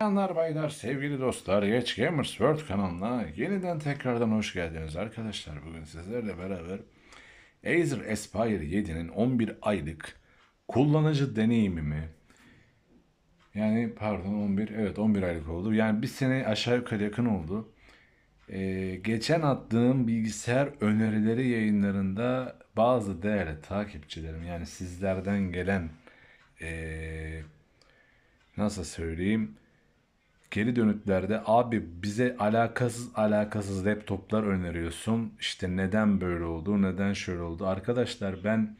Bayanlar baylar, sevgili dostlar, Geç Gamers World kanalına yeniden tekrardan hoş geldiniz arkadaşlar. Bugün sizlerle beraber Acer Aspire 7'nin 11 aylık kullanıcı deneyimimi yani pardon 11 evet 11 aylık oldu. Yani bir sene aşağı yukarı yakın oldu. Ee, geçen attığım bilgisayar önerileri yayınlarında bazı değerli takipçilerim yani sizlerden gelen ee, nasıl söyleyeyim geri dönütlerde abi bize alakasız alakasız laptoplar öneriyorsun. İşte neden böyle oldu, neden şöyle oldu. Arkadaşlar ben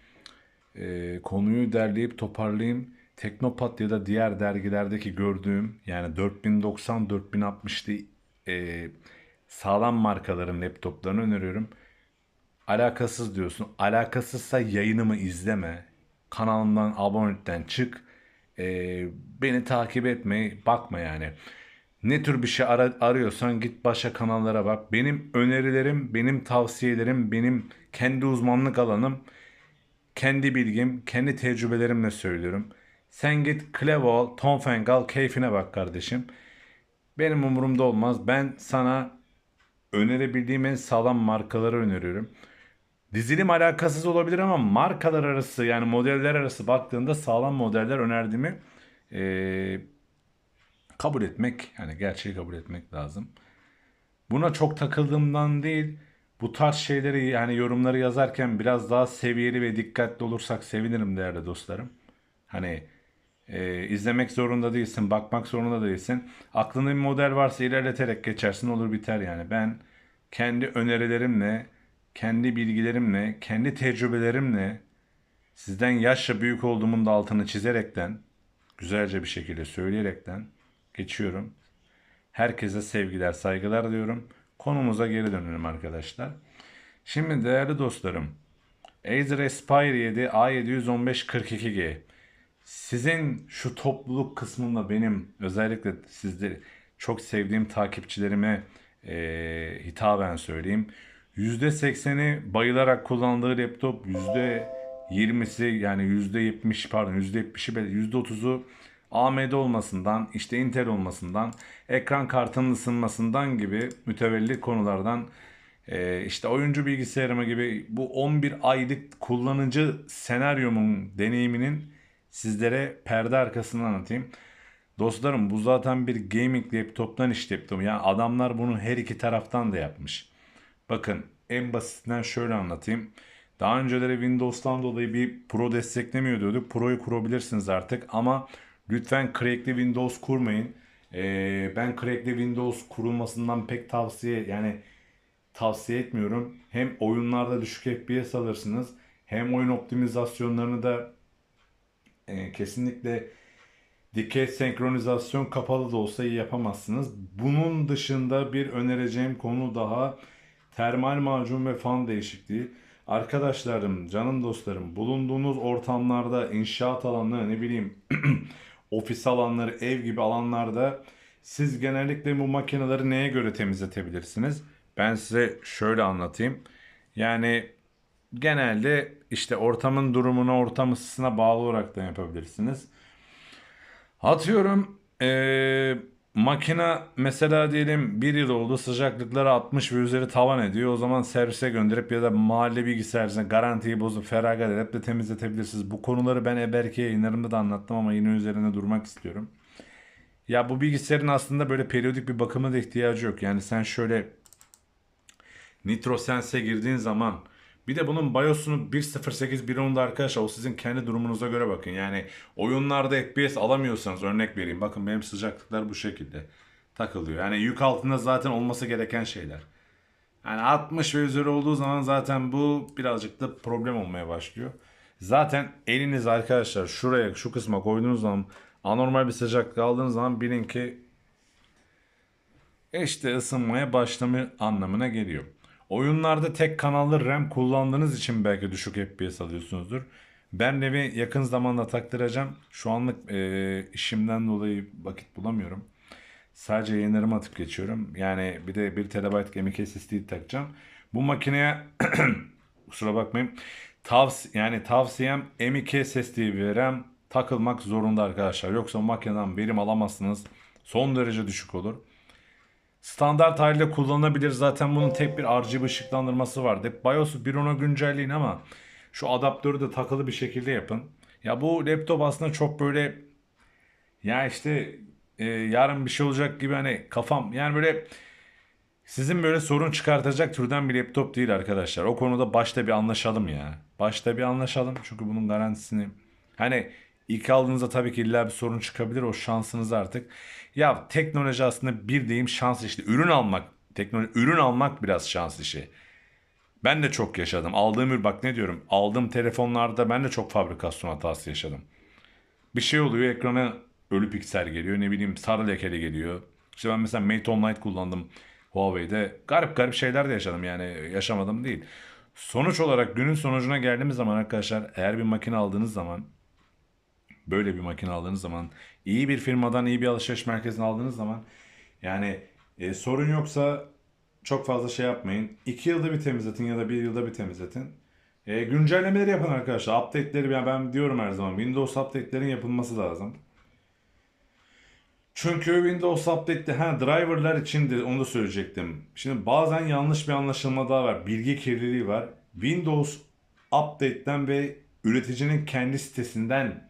e, konuyu derleyip toparlayayım. Teknopat ya da diğer dergilerdeki gördüğüm yani 4090 4060'lı e, sağlam markaların laptoplarını öneriyorum. Alakasız diyorsun. Alakasızsa yayınımı izleme. Kanalımdan abonelikten çık. Ee, beni takip etmeyi bakma yani. Ne tür bir şey ara- arıyorsan git başka kanallara bak. Benim önerilerim, benim tavsiyelerim, benim kendi uzmanlık alanım, kendi bilgim, kendi tecrübelerimle söylüyorum. Sen git Clevo, Tom Fengal, keyfine bak kardeşim. Benim umurumda olmaz. Ben sana önerebildiğim en sağlam markaları öneriyorum. Dizilim alakasız olabilir ama markalar arası yani modeller arası baktığında sağlam modeller önerdiğimi eee, kabul etmek yani gerçeği kabul etmek lazım. Buna çok takıldığımdan değil bu tarz şeyleri yani yorumları yazarken biraz daha seviyeli ve dikkatli olursak sevinirim değerli dostlarım. Hani e, izlemek zorunda değilsin, bakmak zorunda değilsin. Aklında bir model varsa ilerleterek geçersin olur biter yani. Ben kendi önerilerimle, kendi bilgilerimle, kendi tecrübelerimle sizden yaşça büyük olduğumun da altını çizerekten, güzelce bir şekilde söyleyerekten geçiyorum. Herkese sevgiler, saygılar diyorum. Konumuza geri dönelim arkadaşlar. Şimdi değerli dostlarım, Acer Aspire 7 A715-42G. Sizin şu topluluk kısmında benim özellikle sizleri çok sevdiğim takipçilerime eee hitaben söyleyeyim. %80'i bayılarak kullandığı laptop, %20'si yani %70 pardon %70'i be- %30'u AMD olmasından, işte Intel olmasından, ekran kartının ısınmasından gibi mütevellit konulardan e, işte oyuncu bilgisayarımı gibi bu 11 aylık kullanıcı senaryomun deneyiminin sizlere perde arkasından anlatayım. Dostlarım bu zaten bir gaming laptoptan işlettim. Yani adamlar bunu her iki taraftan da yapmış. Bakın en basitinden şöyle anlatayım. Daha önceleri Windows'tan dolayı bir Pro desteklemiyor diyorduk. Pro'yu kurabilirsiniz artık ama lütfen crackli Windows kurmayın. Ee, ben crackli Windows kurulmasından pek tavsiye yani tavsiye etmiyorum. Hem oyunlarda düşük FPS alırsınız hem oyun optimizasyonlarını da e, kesinlikle dikey senkronizasyon kapalı da olsa iyi yapamazsınız. Bunun dışında bir önereceğim konu daha termal macun ve fan değişikliği. Arkadaşlarım, canım dostlarım, bulunduğunuz ortamlarda, inşaat alanları, ne bileyim, ofis alanları, ev gibi alanlarda siz genellikle bu makineleri neye göre temizletebilirsiniz? Ben size şöyle anlatayım. Yani genelde işte ortamın durumuna, ortam ısısına bağlı olarak da yapabilirsiniz. Atıyorum eee makine mesela diyelim bir yıl oldu sıcaklıkları 60 ve üzeri tavan ediyor. O zaman servise gönderip ya da mahalle bilgisayarına garantiyi bozup feragat edip de temizletebilirsiniz. Bu konuları ben Eberki yayınlarımda da anlattım ama yine üzerine durmak istiyorum. Ya bu bilgisayarın aslında böyle periyodik bir bakıma da ihtiyacı yok. Yani sen şöyle NitroSense'e girdiğin zaman bir de bunun BIOS'unu 1.08 1.10'da arkadaşlar o sizin kendi durumunuza göre bakın. Yani oyunlarda FPS alamıyorsanız örnek vereyim. Bakın benim sıcaklıklar bu şekilde takılıyor. Yani yük altında zaten olması gereken şeyler. Yani 60 ve üzeri olduğu zaman zaten bu birazcık da problem olmaya başlıyor. Zaten eliniz arkadaşlar şuraya şu kısma koyduğunuz zaman anormal bir sıcaklık aldığınız zaman bilin ki işte ısınmaya başlamı anlamına geliyor. Oyunlarda tek kanallı RAM kullandığınız için belki düşük FPS alıyorsunuzdur. Ben RAM'i yakın zamanda taktıracağım. Şu anlık e, işimden dolayı vakit bulamıyorum. Sadece yayınlarımı atıp geçiyorum. Yani bir de 1 TB M.2 SSD takacağım. Bu makineye kusura bakmayın. Tavs yani tavsiyem M.2 SSD ve RAM takılmak zorunda arkadaşlar. Yoksa makineden verim alamazsınız. Son derece düşük olur. Standart haliyle kullanılabilir. Zaten bunun tek bir RGB ışıklandırması vardı. BIOS'u bir ona güncelleyin ama şu adaptörü de takılı bir şekilde yapın. Ya bu laptop aslında çok böyle ya işte e, yarın bir şey olacak gibi hani kafam yani böyle sizin böyle sorun çıkartacak türden bir laptop değil arkadaşlar. O konuda başta bir anlaşalım ya. Başta bir anlaşalım çünkü bunun garantisini hani ilk aldığınızda tabii ki illa bir sorun çıkabilir o şansınız artık. Ya teknoloji aslında bir deyim şans işte. Ürün almak, teknoloji ürün almak biraz şans işi. Ben de çok yaşadım. Aldığım ürün bak ne diyorum. Aldığım telefonlarda ben de çok fabrikasyon hatası yaşadım. Bir şey oluyor ekrana ölü piksel geliyor. Ne bileyim sarı lekeli geliyor. İşte ben mesela Mate Online kullandım Huawei'de. Garip garip şeyler de yaşadım yani yaşamadım değil. Sonuç olarak günün sonucuna geldiğimiz zaman arkadaşlar eğer bir makine aldığınız zaman böyle bir makine aldığınız zaman iyi bir firmadan iyi bir alışveriş merkezine aldığınız zaman yani e, sorun yoksa çok fazla şey yapmayın. 2 yılda bir temizletin ya da 1 yılda bir temizletin. E, güncellemeleri yapın arkadaşlar. Update'leri ben, ben diyorum her zaman Windows update'lerin yapılması lazım. Çünkü Windows Update'te ha driverlar için de onu da söyleyecektim. Şimdi bazen yanlış bir anlaşılma daha var. Bilgi kirliliği var. Windows Update'ten ve üreticinin kendi sitesinden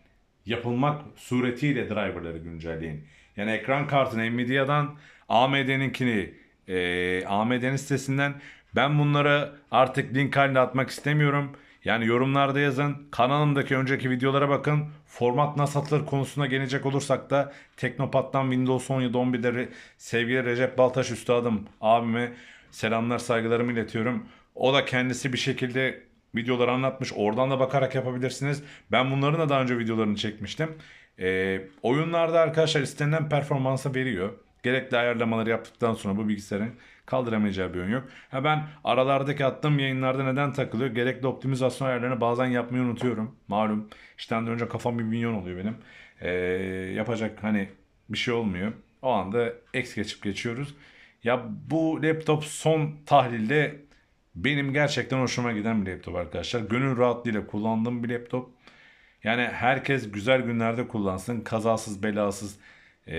yapılmak suretiyle driverları güncelleyin. Yani ekran kartını Nvidia'dan AMD'ninkini e, AMD'nin sitesinden ben bunları artık link halinde atmak istemiyorum. Yani yorumlarda yazın. Kanalımdaki önceki videolara bakın. Format nasıl atılır konusuna gelecek olursak da Teknopat'tan Windows 17 11'de re- sevgili Recep Baltaş Üstadım abime selamlar saygılarımı iletiyorum. O da kendisi bir şekilde videoları anlatmış. Oradan da bakarak yapabilirsiniz. Ben bunların da daha önce videolarını çekmiştim. Ee, oyunlarda arkadaşlar istenilen performansa veriyor. Gerekli ayarlamaları yaptıktan sonra bu bilgisayarın kaldıramayacağı bir oyun yok. Ha ben aralardaki attığım yayınlarda neden takılıyor? Gerekli optimizasyon ayarlarını bazen yapmayı unutuyorum. Malum işten de önce kafam bir milyon oluyor benim. Ee, yapacak hani bir şey olmuyor. O anda eks geçip geçiyoruz. Ya bu laptop son tahlilde benim gerçekten hoşuma giden bir laptop arkadaşlar. Gönül rahatlığıyla kullandığım bir laptop. Yani herkes güzel günlerde kullansın. Kazasız belasız e,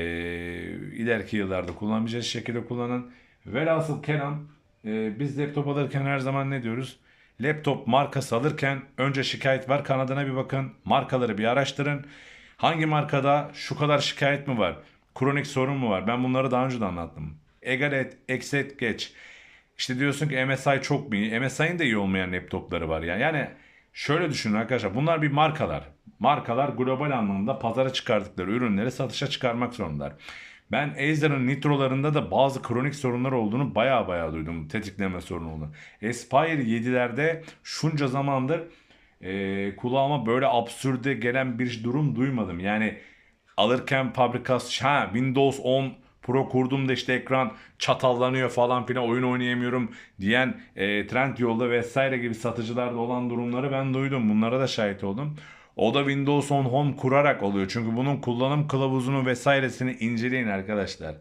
ileriki yıllarda kullanabileceğiz şekilde kullanın. Velhasıl kelam e, biz laptop alırken her zaman ne diyoruz? Laptop markası alırken önce şikayet var kanadına bir bakın. Markaları bir araştırın. Hangi markada şu kadar şikayet mi var? Kronik sorun mu var? Ben bunları daha önce de anlattım. Egal et, eksi et, geç. İşte diyorsun ki MSI çok mu iyi? MSI'nin de iyi olmayan laptopları var ya. Yani şöyle düşünün arkadaşlar. Bunlar bir markalar. Markalar global anlamda pazara çıkardıkları ürünleri satışa çıkarmak zorundalar. Ben Acer'ın Nitro'larında da bazı kronik sorunlar olduğunu baya baya duydum. Tetikleme sorunu olduğunu. Aspire 7'lerde şunca zamandır e, kulağıma böyle absürde gelen bir durum duymadım. Yani alırken fabrikasyon ha Windows 10 Pro kurdum da işte ekran çatallanıyor falan filan oyun oynayamıyorum diyen e, Trendyol'da vesaire gibi satıcılarda olan durumları ben duydum. Bunlara da şahit oldum. O da Windows 10 Home kurarak oluyor. Çünkü bunun kullanım kılavuzunu vesairesini inceleyin arkadaşlar.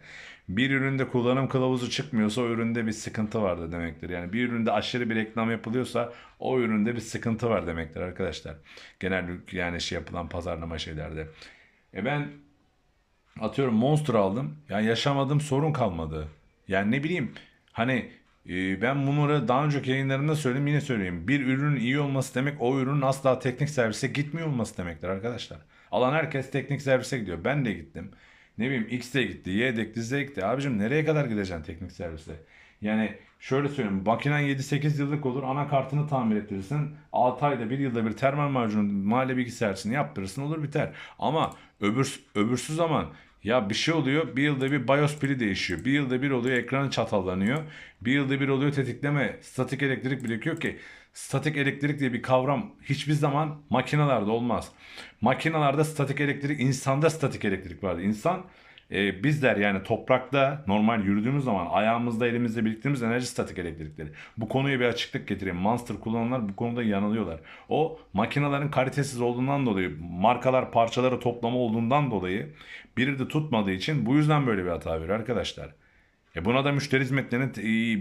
Bir üründe kullanım kılavuzu çıkmıyorsa o üründe bir sıkıntı vardı demektir. Yani bir üründe aşırı bir reklam yapılıyorsa o üründe bir sıkıntı var demektir arkadaşlar. Genel yani şey yapılan pazarlama şeylerde. E ben atıyorum Monster aldım. Yani yaşamadığım sorun kalmadı. Yani ne bileyim hani e, ben bunları daha önceki yayınlarımda söyledim yine söyleyeyim. Bir ürünün iyi olması demek o ürünün asla teknik servise gitmiyor olması demektir arkadaşlar. Alan herkes teknik servise gidiyor. Ben de gittim. Ne bileyim X de gitti, Y de gitti, Z de gitti. Abicim nereye kadar gideceksin teknik servise? Yani şöyle söyleyeyim. Makinen 7-8 yıllık olur. Anakartını tamir ettirirsin. 6 ayda 1 yılda bir termal macunu mahalle bilgisayarını yaptırırsın olur biter. Ama öbür, öbürsü zaman ya bir şey oluyor. Bir yılda bir BIOS pili değişiyor. Bir yılda bir oluyor ekranın çatallanıyor. Bir yılda bir oluyor tetikleme. Statik elektrik birikiyor ki statik elektrik diye bir kavram hiçbir zaman makinalarda olmaz. Makinalarda statik elektrik, insanda statik elektrik vardı. İnsan e, bizler yani toprakta normal yürüdüğümüz zaman ayağımızda elimizde biriktirdiğimiz enerji statik elektrikleri. Bu konuya bir açıklık getireyim. Monster kullananlar bu konuda yanılıyorlar. O makinelerin kalitesiz olduğundan dolayı markalar parçaları toplama olduğundan dolayı biri de tutmadığı için bu yüzden böyle bir hata veriyor arkadaşlar. E buna da müşteri hizmetlerine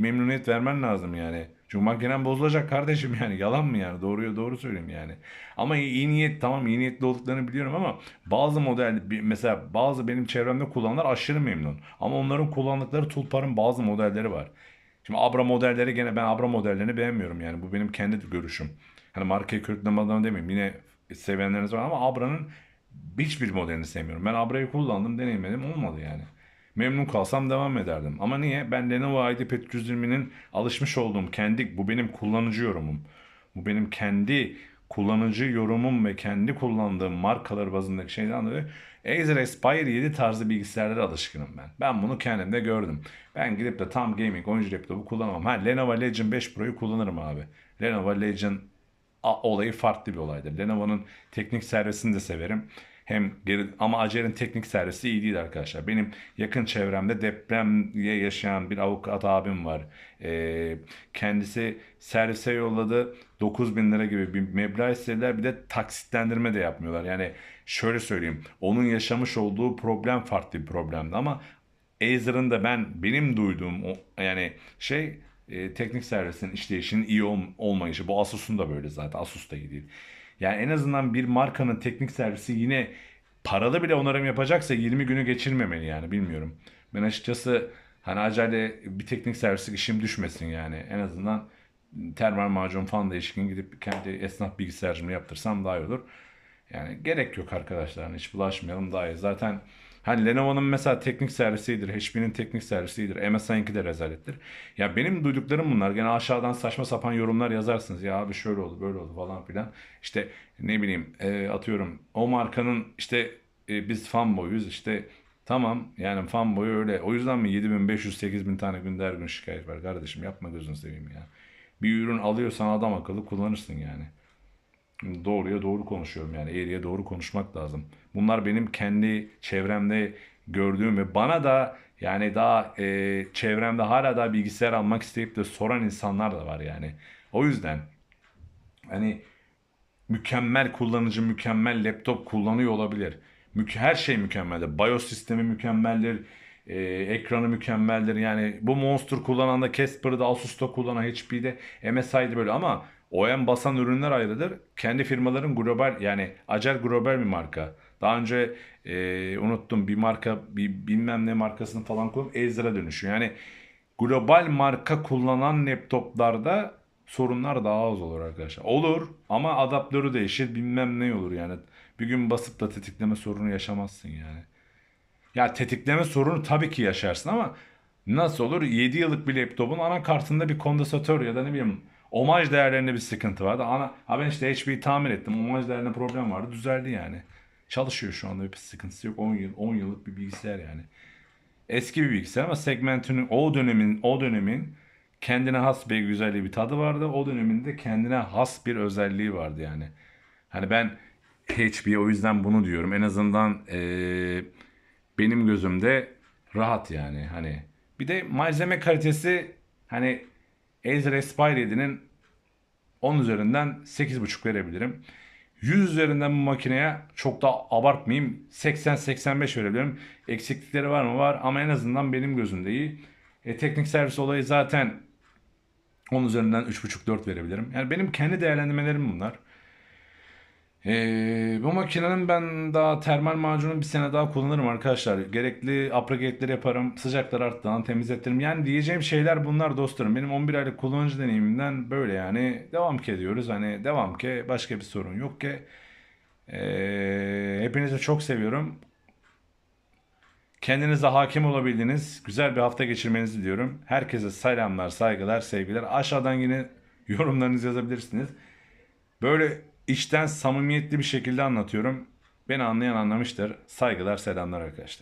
memnuniyet vermen lazım yani. Çünkü makinem bozulacak kardeşim yani yalan mı yani doğruya doğru söyleyeyim yani. Ama iyi, iyi niyet tamam iyi niyetli olduklarını biliyorum ama bazı model mesela bazı benim çevremde kullananlar aşırı memnun. Ama onların kullandıkları Tulpar'ın bazı modelleri var. Şimdi Abra modelleri gene ben Abra modellerini beğenmiyorum yani bu benim kendi görüşüm. Hani markayı kötüleme demeyeyim yine sevenleriniz var ama Abra'nın hiçbir modelini sevmiyorum. Ben Abra'yı kullandım deneyimledim olmadı yani. Memnun kalsam devam ederdim. Ama niye? Ben Lenovo IdeaPad 320'nin alışmış olduğum kendi, bu benim kullanıcı yorumum. Bu benim kendi kullanıcı yorumum ve kendi kullandığım markalar bazındaki şeyden dolayı Acer Aspire 7 tarzı bilgisayarlara alışkınım ben. Ben bunu kendimde gördüm. Ben gidip de tam gaming oyuncu laptopu kullanamam. Ha Lenovo Legion 5 Pro'yu kullanırım abi. Lenovo Legion olayı farklı bir olaydır. Lenovo'nun teknik servisini de severim. Hem geri, ama Acer'in teknik servisi iyi değil arkadaşlar. Benim yakın çevremde depremye yaşayan bir avukat abim var. Ee, kendisi servise yolladı 9000 lira gibi bir meblağ istediler. Bir de taksitlendirme de yapmıyorlar. Yani şöyle söyleyeyim. Onun yaşamış olduğu problem farklı bir problemdi ama Acer'ın da ben benim duyduğum o, yani şey e, teknik servisin işleyişinin iyi ol, olmayışı. Bu Asus'un da böyle zaten. Asus da iyi değil. Yani en azından bir markanın teknik servisi yine paralı bile onarım yapacaksa 20 günü geçirmemeli yani bilmiyorum. Ben açıkçası hani acele bir teknik servisi işim düşmesin yani. En azından termal macun falan değişikliğini gidip kendi esnaf bilgisayarcımı yaptırsam daha iyi olur. Yani gerek yok arkadaşlar. Hiç bulaşmayalım daha iyi. Zaten hani Lenovo'nun mesela teknik servisidir. HP'nin teknik servisidir. MSI'ninki de rezalettir. Ya benim duyduklarım bunlar. Gene aşağıdan saçma sapan yorumlar yazarsınız. Ya abi şöyle oldu böyle oldu falan filan. İşte ne bileyim e, atıyorum o markanın işte e, biz fanboyuz işte tamam yani fanboy öyle. O yüzden mi 7500-8000 tane günde her gün şikayet var kardeşim yapma gözünü seveyim ya. Bir ürün alıyorsan adam akıllı kullanırsın yani. Doğruya doğru konuşuyorum yani. Eğriye doğru konuşmak lazım. Bunlar benim kendi çevremde gördüğüm ve bana da yani daha e, çevremde hala daha bilgisayar almak isteyip de soran insanlar da var yani. O yüzden hani mükemmel kullanıcı, mükemmel laptop kullanıyor olabilir. Mük her şey mükemmeldir. BIOS sistemi mükemmeldir. e, ekranı mükemmeldir. Yani bu Monster kullanan da Casper'da, Asus'ta kullanan HP'de, MSI'de böyle ama OEM basan ürünler ayrıdır. Kendi firmaların global yani Acer global bir marka. Daha önce e, unuttum bir marka bir bilmem ne markasını falan koyup Acer'a dönüşüyor. Yani global marka kullanan laptoplarda sorunlar daha az olur arkadaşlar. Olur ama adaptörü değişir bilmem ne olur yani. Bir gün basıp da tetikleme sorunu yaşamazsın yani. Ya tetikleme sorunu tabii ki yaşarsın ama nasıl olur? 7 yıllık bir laptopun anakartında bir kondansatör ya da ne bileyim omaj değerlerinde bir sıkıntı vardı. Ana, ha ben işte HP'yi tamir ettim. Omaj değerlerinde problem vardı. Düzeldi yani. Çalışıyor şu anda bir sıkıntısı yok. 10 yıl 10 yıllık bir bilgisayar yani. Eski bir bilgisayar ama segmentinin o dönemin o dönemin kendine has bir güzelliği bir tadı vardı. O döneminde kendine has bir özelliği vardı yani. Hani ben HP o yüzden bunu diyorum. En azından eee, benim gözümde rahat yani. Hani bir de malzeme kalitesi hani Acer Aspire 7'nin 10 üzerinden 8.5 verebilirim. 100 üzerinden bu makineye çok da abartmayayım 80-85 verebilirim. Eksiklikleri var mı? Var ama en azından benim gözümde iyi. E, teknik servis olayı zaten 10 üzerinden 3.5-4 verebilirim. Yani benim kendi değerlendirmelerim bunlar. Ee, bu makinenin ben daha termal macunu bir sene daha kullanırım arkadaşlar. Gerekli upgrade'leri yaparım. Sıcaklar arttığından temizletirim. Yani diyeceğim şeyler bunlar dostlarım. Benim 11 aylık kullanıcı deneyimimden böyle yani. Devam ki ediyoruz. Hani devam ki başka bir sorun yok ki. Ee, hepinizi çok seviyorum. Kendinize hakim olabildiğiniz güzel bir hafta geçirmenizi diliyorum. Herkese selamlar, saygılar, sevgiler. Aşağıdan yine yorumlarınızı yazabilirsiniz. Böyle içten samimiyetli bir şekilde anlatıyorum. Beni anlayan anlamıştır. Saygılar, selamlar arkadaşlar.